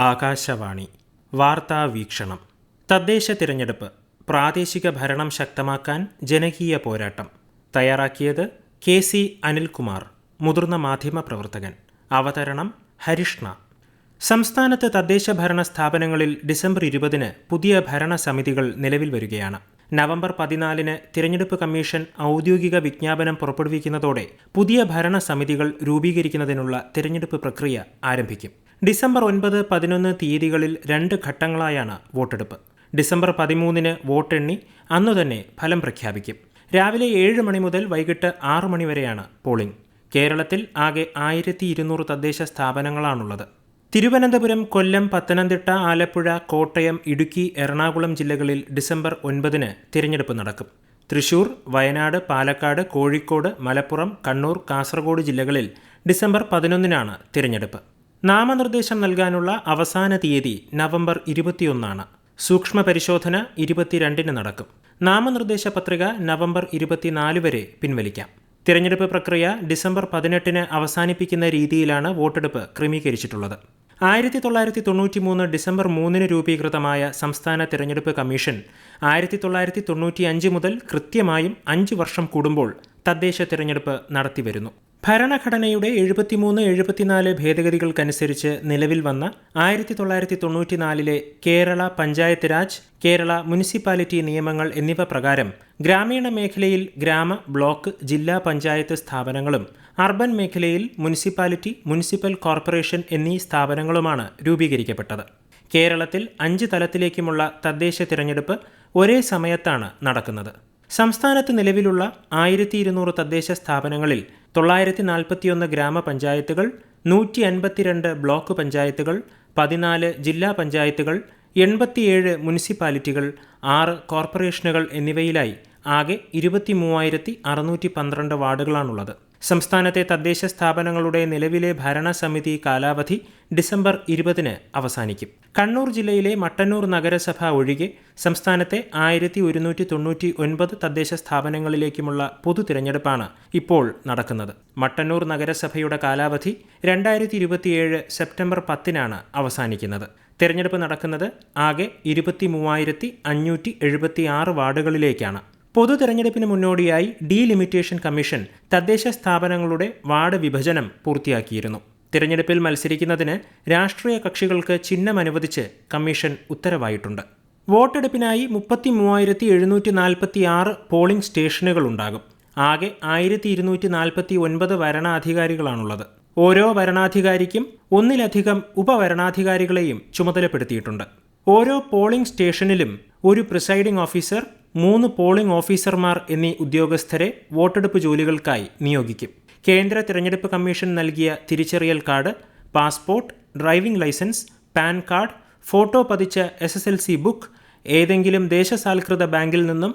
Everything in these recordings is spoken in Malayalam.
ആകാശവാണി. വാർത്താ വീക്ഷണം. തദ്ദേശ തിരഞ്ഞെടുപ്പ്. പ്രാദേശിക ഭരണം ശക്തമാക്കാൻ ജനകീയ പോരാട്ടം. തയ്യാറാക്കിയത് കെ സി അനിൽകുമാർ മുതിർന്ന മാധ്യമ പ്രവർത്തകൻ. അവതരണം ഹരിഷ്ണ. സംസ്ഥാനത്ത് തദ്ദേശ ഭരണ സ്ഥാപനങ്ങളിൽ ഡിസംബർ ഇരുപതിന് പുതിയ ഭരണസമിതികൾ നിലവിൽ വരികയാണ്. നവംബർ പതിനാലിന് തിരഞ്ഞെടുപ്പ് കമ്മീഷൻ ഔദ്യോഗിക വിജ്ഞാപനം പുറപ്പെടുവിക്കുന്നതോടെ പുതിയ ഭരണസമിതികൾ രൂപീകരിക്കുന്നതിനുള്ള തിരഞ്ഞെടുപ്പ് പ്രക്രിയ ആരംഭിക്കും. ഡിസംബർ ഒൻപത് പതിനൊന്ന് തീയതികളിൽ രണ്ട് ഘട്ടങ്ങളായാണ് വോട്ടെടുപ്പ്. ഡിസംബർ പതിമൂന്നിന് വോട്ടെണ്ണി അന്നുതന്നെ ഫലം പ്രഖ്യാപിക്കും. രാവിലെ ഏഴ് മണി മുതൽ വൈകിട്ട് ആറ് മണി വരെയാണ് പോളിംഗ്. കേരളത്തിൽ ആകെ ആയിരത്തി ഇരുന്നൂറ് തദ്ദേശ സ്ഥാപനങ്ങളാണുള്ളത്. തിരുവനന്തപുരം കൊല്ലം പത്തനംതിട്ട ആലപ്പുഴ കോട്ടയം ഇടുക്കി എറണാകുളം ജില്ലകളിൽ ഡിസംബർ ഒൻപതിന് തിരഞ്ഞെടുപ്പ് നടക്കും. തൃശൂർ വയനാട് പാലക്കാട് കോഴിക്കോട് മലപ്പുറം കണ്ണൂർ കാസർഗോഡ് ജില്ലകളിൽ ഡിസംബർ പതിനൊന്നിനാണ് തിരഞ്ഞെടുപ്പ്. നാമനിർദ്ദേശം നൽകാനുള്ള അവസാന തീയതി നവംബർ ഇരുപത്തിയൊന്നാണ്. സൂക്ഷ്മ പരിശോധന ഇരുപത്തിരണ്ടിന് നടക്കും. നാമനിർദ്ദേശ പത്രിക നവംബർ ഇരുപത്തിനാല് വരെ പിൻവലിക്കാം. തിരഞ്ഞെടുപ്പ് പ്രക്രിയ ഡിസംബർ പതിനെട്ടിന് അവസാനിപ്പിക്കുന്ന രീതിയിലാണ് വോട്ടെടുപ്പ് ക്രമീകരിച്ചിട്ടുള്ളത്. ആയിരത്തി തൊള്ളായിരത്തി തൊണ്ണൂറ്റി മൂന്ന് ഡിസംബർ മൂന്നിന് രൂപീകൃതമായ സംസ്ഥാന തിരഞ്ഞെടുപ്പ് കമ്മീഷൻ ആയിരത്തി തൊള്ളായിരത്തി തൊണ്ണൂറ്റി അഞ്ച് മുതൽ കൃത്യമായും അഞ്ച് വർഷം കൂടുമ്പോൾ തദ്ദേശ തിരഞ്ഞെടുപ്പ് നടത്തിവരുന്നു. ഭരണഘടനയുടെ എഴുപത്തിമൂന്ന് എഴുപത്തിനാല് ഭേദഗതികൾക്കനുസരിച്ച് നിലവിൽ വന്ന ആയിരത്തി തൊള്ളായിരത്തി തൊണ്ണൂറ്റിനാലിലെ കേരള പഞ്ചായത്ത് രാജ് കേരള മുനിസിപ്പാലിറ്റി നിയമങ്ങൾ എന്നിവ പ്രകാരം ഗ്രാമീണ മേഖലയിൽ ഗ്രാമ ബ്ലോക്ക് ജില്ലാ പഞ്ചായത്ത് സ്ഥാപനങ്ങളും അർബൻ മേഖലയിൽ മുനിസിപ്പാലിറ്റി മുനിസിപ്പൽ കോർപ്പറേഷൻ എന്നീ സ്ഥാപനങ്ങളുമാണ് രൂപീകരിക്കപ്പെട്ടത്. കേരളത്തിൽ അഞ്ച് തലത്തിലേക്കുമുള്ള തദ്ദേശ തിരഞ്ഞെടുപ്പ് ഒരേ സമയത്താണ് നടക്കുന്നത്. സംസ്ഥാനത്ത് നിലവിലുള്ള ആയിരത്തി ഇരുന്നൂറ് തദ്ദേശ സ്ഥാപനങ്ങളിൽ തൊള്ളായിരത്തി നാൽപ്പത്തിയൊന്ന് ഗ്രാമപഞ്ചായത്തുകൾ നൂറ്റി അൻപത്തിരണ്ട് ബ്ലോക്ക് പഞ്ചായത്തുകൾ പതിനാല് ജില്ലാ പഞ്ചായത്തുകൾ എൺപത്തിയേഴ് മുനിസിപ്പാലിറ്റികൾ ആറ് കോർപ്പറേഷനുകൾ എന്നിവയിലായി ആകെ ഇരുപത്തി മൂവായിരത്തി അറുന്നൂറ്റി പന്ത്രണ്ട് വാർഡുകളാണുള്ളത്. സംസ്ഥാനത്തെ തദ്ദേശ സ്ഥാപനങ്ങളുടെ നിലവിലെ ഭരണസമിതി കാലാവധി ഡിസംബർ ഇരുപതിന് അവസാനിക്കും. കണ്ണൂർ ജില്ലയിലെ മട്ടന്നൂർ നഗരസഭ ഒഴികെ സംസ്ഥാനത്തെ ആയിരത്തി ഒരുന്നൂറ്റി തൊണ്ണൂറ്റി ഒൻപത് തദ്ദേശ സ്ഥാപനങ്ങളിലേക്കുമുള്ള പൊതു തിരഞ്ഞെടുപ്പാണ് ഇപ്പോൾ നടക്കുന്നത്. മട്ടന്നൂർ നഗരസഭയുടെ കാലാവധി രണ്ടായിരത്തി ഇരുപത്തിയേഴ് സെപ്റ്റംബർ പത്തിനാണ് അവസാനിക്കുന്നത്. തിരഞ്ഞെടുപ്പ് നടക്കുന്നത് ആകെ ഇരുപത്തി മൂവായിരത്തി അഞ്ഞൂറ്റി എഴുപത്തി ആറ് വാർഡുകളിലേക്കാണ്. പൊതു തെരഞ്ഞെടുപ്പിന് മുന്നോടിയായി ഡീലിമിറ്റേഷൻ കമ്മീഷൻ തദ്ദേശ സ്ഥാപനങ്ങളുടെ വാർഡ് വിഭജനം പൂർത്തിയാക്കിയിരുന്നു. തിരഞ്ഞെടുപ്പിൽ മത്സരിക്കുന്നതിന് രാഷ്ട്രീയ കക്ഷികൾക്ക് ചിഹ്നം അനുവദിച്ച് കമ്മീഷൻ ഉത്തരവായിട്ടുണ്ട്. വോട്ടെടുപ്പിനായി മുപ്പത്തി മൂവായിരത്തി എഴുന്നൂറ്റി നാൽപ്പത്തി ആറ് പോളിംഗ് സ്റ്റേഷനുകളുണ്ടാകും. ആകെ ആയിരത്തി ഇരുന്നൂറ്റി നാൽപ്പത്തി ഒൻപത് വരണാധികാരികളാണുള്ളത്. ഓരോ വരണാധികാരിക്കും ഒന്നിലധികം ഉപവരണാധികാരികളെയും ചുമതലപ്പെടുത്തിയിട്ടുണ്ട്. ഓരോ പോളിംഗ് സ്റ്റേഷനിലും ഒരു പ്രിസൈഡിംഗ് ഓഫീസർ മൂന്ന് പോളിംഗ് ഓഫീസർമാർ എന്നീ ഉദ്യോഗസ്ഥരെ വോട്ടെടുപ്പ് ജോലികൾക്കായി നിയോഗിക്കും. കേന്ദ്ര തിരഞ്ഞെടുപ്പ് കമ്മീഷൻ നൽകിയ തിരിച്ചറിയൽ card passport driving licence PAN card photo പതിച്ച S S L C book ഏതെങ്കിലും ദേശസാൽകൃത ബാങ്കിൽ നിന്നും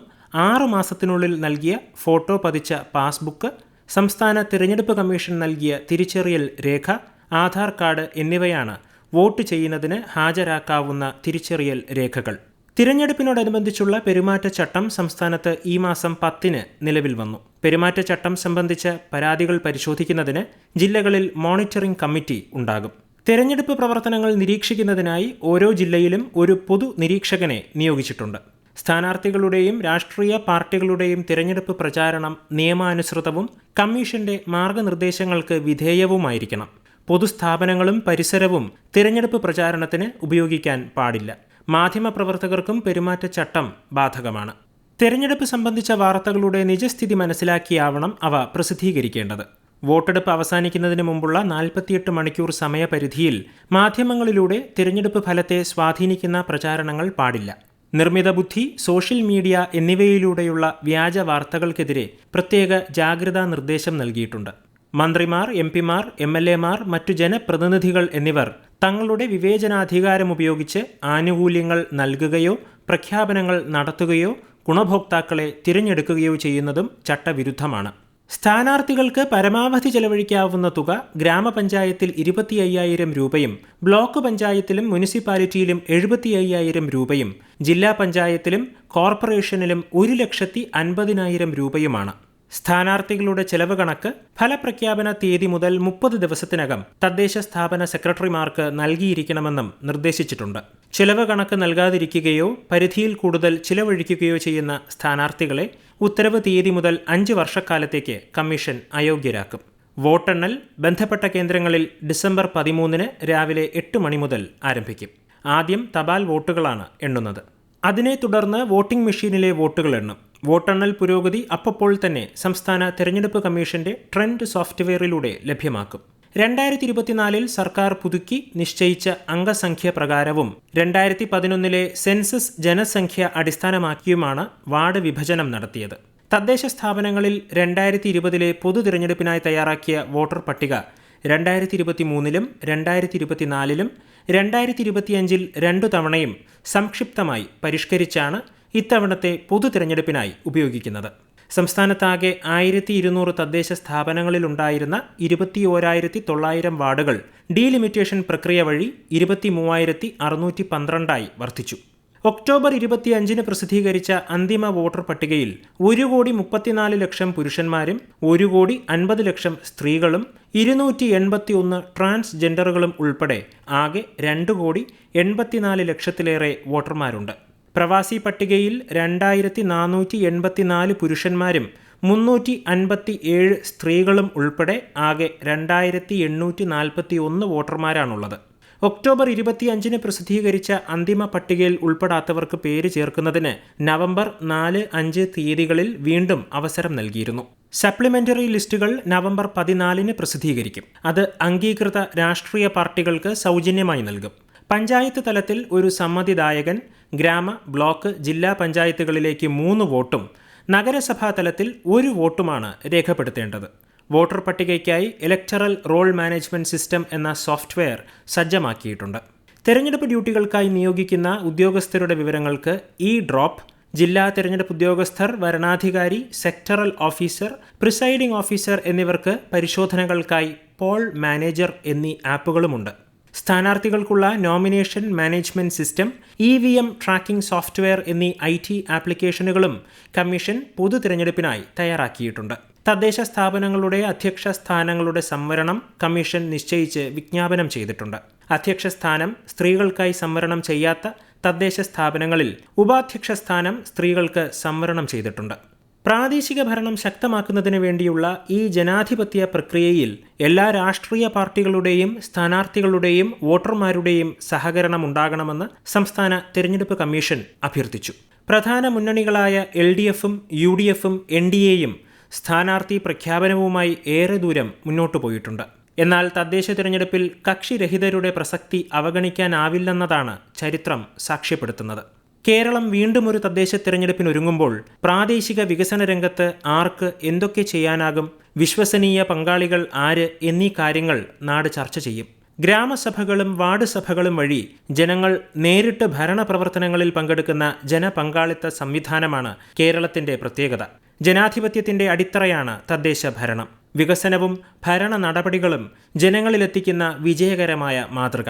ആറ് മാസത്തിനുള്ളിൽ നൽകിയ ഫോട്ടോ പതിച്ച പാസ്ബുക്ക് സംസ്ഥാന തിരഞ്ഞെടുപ്പ് കമ്മീഷൻ നൽകിയ തിരിച്ചറിയൽ രേഖ ആധാർ കാർഡ് എന്നിവയാണ് വോട്ട് ചെയ്യുന്നതിന് ഹാജരാക്കാവുന്ന തിരിച്ചറിയൽ രേഖകൾ. തിരഞ്ഞെടുപ്പിനോടനുബന്ധിച്ചുള്ള പെരുമാറ്റച്ചട്ടം സംസ്ഥാനത്ത് ഈ മാസം പത്തിന് നിലവിൽ വന്നു. പെരുമാറ്റച്ചട്ടം സംബന്ധിച്ച പരാതികൾ പരിശോധിക്കുന്നതിന് ജില്ലകളിൽ മോണിറ്ററിംഗ് കമ്മിറ്റി ഉണ്ടാകും. തെരഞ്ഞെടുപ്പ് പ്രവർത്തനങ്ങൾ നിരീക്ഷിക്കുന്നതിനായി ഓരോ ജില്ലയിലും ഒരു പൊതു നിരീക്ഷകനെ നിയോഗിച്ചിട്ടുണ്ട്. സ്ഥാനാർത്ഥികളുടെയും രാഷ്ട്രീയ പാർട്ടികളുടെയും തിരഞ്ഞെടുപ്പ് പ്രചാരണം നിയമാനുസൃതവും കമ്മീഷന്റെ മാർഗനിർദ്ദേശങ്ങൾക്ക് വിധേയവുമായിരിക്കണം. പൊതുസ്ഥാപനങ്ങളും പരിസരവും തിരഞ്ഞെടുപ്പ് പ്രചാരണത്തിന് ഉപയോഗിക്കാൻ പാടില്ല. മാധ്യമപ്രവർത്തകർക്കും പെരുമാറ്റച്ചട്ടം ബാധകമാണ്. തെരഞ്ഞെടുപ്പ് സംബന്ധിച്ച വാർത്തകളുടെ നിജസ്ഥിതി മനസ്സിലാക്കിയാവണം അവ പ്രസിദ്ധീകരിക്കേണ്ടത്. വോട്ടെടുപ്പ് അവസാനിക്കുന്നതിന് മുമ്പുള്ള നാൽപ്പത്തിയെട്ട് മണിക്കൂർ സമയപരിധിയിൽ മാധ്യമങ്ങളിലൂടെ തിരഞ്ഞെടുപ്പ് ഫലത്തെ സ്വാധീനിക്കുന്ന പ്രചാരണങ്ങൾ പാടില്ല. നിർമ്മിത ബുദ്ധി സോഷ്യൽ മീഡിയ എന്നിവയിലൂടെയുള്ള വ്യാജ വാർത്തകൾക്കെതിരെ പ്രത്യേക ജാഗ്രതാ നിർദ്ദേശം നൽകിയിട്ടുണ്ട്. മന്ത്രിമാർ എം പിമാർ എം എൽ എമാർ മറ്റു ജനപ്രതിനിധികൾ എന്നിവർ തങ്ങളുടെ വിവേചനാധികാരം ഉപയോഗിച്ച് ആനുകൂല്യങ്ങൾ നൽകുകയോ പ്രഖ്യാപനങ്ങൾ നടത്തുകയോ ഗുണഭോക്താക്കളെ തിരഞ്ഞെടുക്കുകയോ ചെയ്യുന്നതും ചട്ടവിരുദ്ധമാണ്. സ്ഥാനാർത്ഥികൾക്ക് പരമാവധി ചെലവഴിക്കാവുന്ന തുക ഗ്രാമപഞ്ചായത്തിൽ ഇരുപത്തി അയ്യായിരം രൂപയും ബ്ലോക്ക് പഞ്ചായത്തിലും മുനിസിപ്പാലിറ്റിയിലും എഴുപത്തി അയ്യായിരം രൂപയും ജില്ലാ പഞ്ചായത്തിലും കോർപ്പറേഷനിലും ഒരു ലക്ഷത്തി അൻപതിനായിരം രൂപയുമാണ്. സ്ഥാനാർത്ഥികളുടെ ചെലവ് കണക്ക് ഫലപ്രഖ്യാപന തീയതി മുതൽ മുപ്പത് ദിവസത്തിനകം തദ്ദേശ സ്ഥാപന സെക്രട്ടറിമാർക്ക് നൽകിയിരിക്കണമെന്നും നിർദ്ദേശിച്ചിട്ടുണ്ട്. ചെലവ് കണക്ക് നൽകാതിരിക്കുകയോ പരിധിയിൽ കൂടുതൽ ചിലവഴിക്കുകയോ ചെയ്യുന്ന സ്ഥാനാർത്ഥികളെ ഉത്തരവ് തീയതി മുതൽ അഞ്ച് വർഷക്കാലത്തേക്ക് കമ്മീഷൻ അയോഗ്യരാക്കും. വോട്ടെണ്ണൽ ബന്ധപ്പെട്ട കേന്ദ്രങ്ങളിൽ ഡിസംബർ പതിമൂന്നിന് രാവിലെ എട്ട് മണി മുതൽ ആരംഭിക്കും. ആദ്യം തപാൽ വോട്ടുകളാണ് എണ്ണുന്നത്. അതിനെ തുടർന്ന് വോട്ടിംഗ് മെഷീനിലെ വോട്ടുകൾ എണ്ണും. വോട്ടെണ്ണൽ പുരോഗതി അപ്പോൾ തന്നെ സംസ്ഥാന തെരഞ്ഞെടുപ്പ് കമ്മീഷന്റെ ട്രെൻഡ് സോഫ്റ്റ്വെയറിലൂടെ ലഭ്യമാക്കും. രണ്ടായിരത്തി ഇരുപത്തിനാലിൽ സർക്കാർ പുതുക്കി നിശ്ചയിച്ച അംഗസംഖ്യ പ്രകാരവും രണ്ടായിരത്തി പതിനൊന്നിലെ സെൻസസ് ജനസംഖ്യ അടിസ്ഥാനമാക്കിയുമാണ് വാർഡ് വിഭജനം നടത്തിയത്. തദ്ദേശ സ്ഥാപനങ്ങളിൽ രണ്ടായിരത്തി ഇരുപതിലെ പൊതു തിരഞ്ഞെടുപ്പിനായി തയ്യാറാക്കിയ വോട്ടർ പട്ടിക രണ്ടായിരത്തി ഇരുപത്തി മൂന്നിലും രണ്ടായിരത്തി ഇരുപത്തിനാലിലും രണ്ടായിരത്തി ഇരുപത്തിയഞ്ചിൽ രണ്ടു തവണയും സംക്ഷിപ്തമായി പരിഷ്കരിച്ചാണ് ഇത്തവണത്തെ പൊതു തിരഞ്ഞെടുപ്പിനായി ഉപയോഗിക്കുന്നത്. സംസ്ഥാനത്താകെ ആയിരത്തി ഇരുന്നൂറ് തദ്ദേശ സ്ഥാപനങ്ങളിലുണ്ടായിരുന്ന ഇരുപത്തി ഓരായിരത്തി തൊള്ളായിരം വാർഡുകൾ ഡീലിമിറ്റേഷൻ പ്രക്രിയ വഴി ഇരുപത്തി മൂവായിരത്തി അറുന്നൂറ്റി പന്ത്രണ്ടായി വർദ്ധിച്ചു. ഒക്ടോബർ ഇരുപത്തിയഞ്ചിന് പ്രസിദ്ധീകരിച്ച അന്തിമ വോട്ടർ പട്ടികയിൽ ഒരു കോടി മുപ്പത്തിനാല് ലക്ഷം പുരുഷന്മാരും ഒരു കോടി അൻപത് ലക്ഷം സ്ത്രീകളും ഇരുന്നൂറ്റി എൺപത്തി ഒന്ന് ട്രാൻസ്ജെൻഡറുകളും ഉൾപ്പെടെ ആകെ രണ്ട് കോടി എൺപത്തിനാല് ലക്ഷത്തിലേറെ വോട്ടർമാരുണ്ട്. പ്രവാസി പട്ടികയിൽ രണ്ടായിരത്തി നാനൂറ്റി എൺപത്തിനാല് പുരുഷന്മാരും മുന്നൂറ്റി അൻപത്തി ഏഴ് സ്ത്രീകളും ഉൾപ്പെടെ ആകെ രണ്ടായിരത്തി എണ്ണൂറ്റി നാൽപ്പത്തി ഒന്ന് വോട്ടർമാരാണുള്ളത്. ഒക്ടോബർ ഇരുപത്തിയഞ്ചിന് പ്രസിദ്ധീകരിച്ച അന്തിമ പട്ടികയിൽ ഉൾപ്പെടാത്തവർക്ക് പേര് ചേർക്കുന്നതിന് നവംബർ നാല് അഞ്ച് തീയതികളിൽ വീണ്ടും അവസരം നൽകിയിരുന്നു. സപ്ലിമെന്ററി ലിസ്റ്റുകൾ നവംബർ പതിനാലിന് പ്രസിദ്ധീകരിക്കും. അത് അംഗീകൃത രാഷ്ട്രീയ പാർട്ടികൾക്ക് സൗജന്യമായി നൽകും. പഞ്ചായത്ത് തലത്തിൽ ഒരു സമ്മതിദായകൻ ഗ്രാമ ബ്ലോക്ക് ജില്ലാ പഞ്ചായത്തുകളിലേക്ക് മൂന്ന് വോട്ടും നഗരസഭാ തലത്തിൽ ഒരു വോട്ടുമാണ് രേഖപ്പെടുത്തേണ്ടത്. വോട്ടർ പട്ടികയ്ക്കായി ഇലക്ടറൽ റോൾ മാനേജ്മെന്റ് സിസ്റ്റം എന്ന സോഫ്റ്റ്വെയർ സജ്ജമാക്കിയിട്ടുണ്ട്. തെരഞ്ഞെടുപ്പ് ഡ്യൂട്ടികൾക്കായി നിയോഗിക്കുന്ന ഉദ്യോഗസ്ഥരുടെ വിവരങ്ങൾക്ക് ഇ ഡ്രോപ്പ് ജില്ലാ തെരഞ്ഞെടുപ്പ് ഉദ്യോഗസ്ഥർ വരണാധികാരി സെക്ടറൽ ഓഫീസർ പ്രിസൈഡിംഗ് ഓഫീസർ എന്നിവർക്ക് പരിശോധനകൾക്കായി പോൾ മാനേജർ എന്നീ ആപ്പുകളുമുണ്ട്. സ്ഥാനാർത്ഥികൾക്കുള്ള nomination management system E V M tracking software എന്നീ ഐ ടി ആപ്ലിക്കേഷനുകളും കമ്മീഷൻ പൊതു തിരഞ്ഞെടുപ്പിനായി തയ്യാറാക്കിയിട്ടുണ്ട്. തദ്ദേശ സ്ഥാപനങ്ങളുടെ അധ്യക്ഷ സ്ഥാനങ്ങളുടെ സംവരണം കമ്മീഷൻ നിശ്ചയിച്ച് വിജ്ഞാപനം ചെയ്തിട്ടുണ്ട്. അധ്യക്ഷ സ്ഥാനം സ്ത്രീകൾക്കായി സംവരണം ചെയ്യാത്ത തദ്ദേശ സ്ഥാപനങ്ങളിൽ ഉപാധ്യക്ഷ സ്ഥാനം സ്ത്രീകൾക്ക് സംവരണം ചെയ്തിട്ടുണ്ട്. പ്രാദേശിക ഭരണം ശക്തമാക്കുന്നതിന് വേണ്ടിയുള്ള ഈ ജനാധിപത്യ പ്രക്രിയയിൽ എല്ലാ രാഷ്ട്രീയ പാർട്ടികളുടെയും സ്ഥാനാർത്ഥികളുടെയും വോട്ടർമാരുടെയും സഹകരണം ഉണ്ടാകണമെന്ന് സംസ്ഥാന തിരഞ്ഞെടുപ്പ് കമ്മീഷൻ അഭ്യർത്ഥിച്ചു. പ്രധാന മുന്നണികളായ എൽ ഡി എഫും യു ഡി എഫും എൻ ഡി എയും സ്ഥാനാർത്ഥി പ്രഖ്യാപനവുമായി ഏറെ ദൂരം മുന്നോട്ടു പോയിട്ടുണ്ട്. എന്നാൽ തദ്ദേശ തിരഞ്ഞെടുപ്പിൽ കക്ഷിരഹിതരുടെ പ്രസക്തി അവഗണിക്കാനാവില്ലെന്നതാണ് ചരിത്രം സാക്ഷ്യപ്പെടുത്തുന്നത്. കേരളം വീണ്ടും ഒരു തദ്ദേശ തിരഞ്ഞെടുപ്പിനൊരുങ്ങുമ്പോൾ പ്രാദേശിക വികസന രംഗത്ത് ആർക്ക് എന്തൊക്കെ ചെയ്യാനാകും വിശ്വസനീയ പങ്കാളികൾ ആര് എന്നീ കാര്യങ്ങൾ നാട് ചർച്ച ചെയ്യും. ഗ്രാമസഭകളും വാർഡ് സഭകളും വഴി ജനങ്ങൾ നേരിട്ട് ഭരണപ്രവർത്തനങ്ങളിൽ പങ്കെടുക്കുന്ന ജനപങ്കാളിത്ത സംവിധാനമാണ് കേരളത്തിന്റെ പ്രത്യേകത. ജനാധിപത്യത്തിന്റെ അടിത്തറയാണ് തദ്ദേശ ഭരണം. വികസനവും ഭരണ നടപടികളും ജനങ്ങളിലെത്തിക്കുന്ന വിജയകരമായ മാതൃക.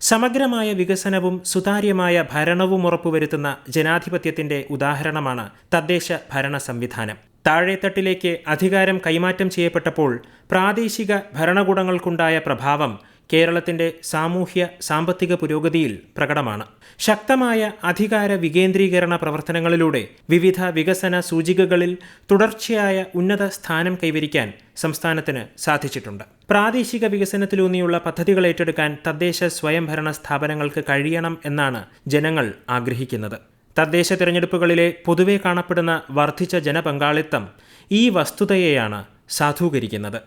സമഗ്രമായ വികസനവും സുതാര്യമായ ഭരണവും ഉറപ്പുവരുത്തുന്ന ജനാധിപത്യത്തിന്റെ ഉദാഹരണമാണ് തദ്ദേശ ഭരണ സംവിധാനം. താഴെത്തട്ടിലേക്ക് അധികാരം കൈമാറ്റം ചെയ്യപ്പെട്ടപ്പോൾ പ്രാദേശിക ഭരണകൂടങ്ങൾക്കുണ്ടായ പ്രഭാവം കേരളത്തിന്റെ സാമൂഹ്യ സാമ്പത്തിക പുരോഗതിയിൽ പ്രകടമാണ്. ശക്തമായ അധികാര വികേന്ദ്രീകരണ പ്രവർത്തനങ്ങളിലൂടെ വിവിധ വികസന സൂചികകളിൽ തുടർച്ചയായ ഉന്നത സ്ഥാനം കൈവരിക്കാൻ സംസ്ഥാനത്തിന് സാധിച്ചിട്ടുണ്ട്. പ്രാദേശിക വികസനത്തിലൂന്നിയുള്ള പദ്ധതികൾ ഏറ്റെടുക്കാൻ തദ്ദേശ സ്വയംഭരണ സ്ഥാപനങ്ങൾക്ക് കഴിയണം എന്നാണ് ജനങ്ങൾ ആഗ്രഹിക്കുന്നത്. തദ്ദേശ തിരഞ്ഞെടുപ്പുകളിലെ പൊതുവെ കാണപ്പെടുന്ന വർദ്ധിച്ച ജനപങ്കാളിത്തം ഈ വസ്തുതയെയാണ് സാധൂകരിക്കുന്നത്.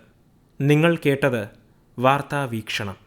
നിങ്ങൾ കേട്ടത് വാർത്താ വീക്ഷണം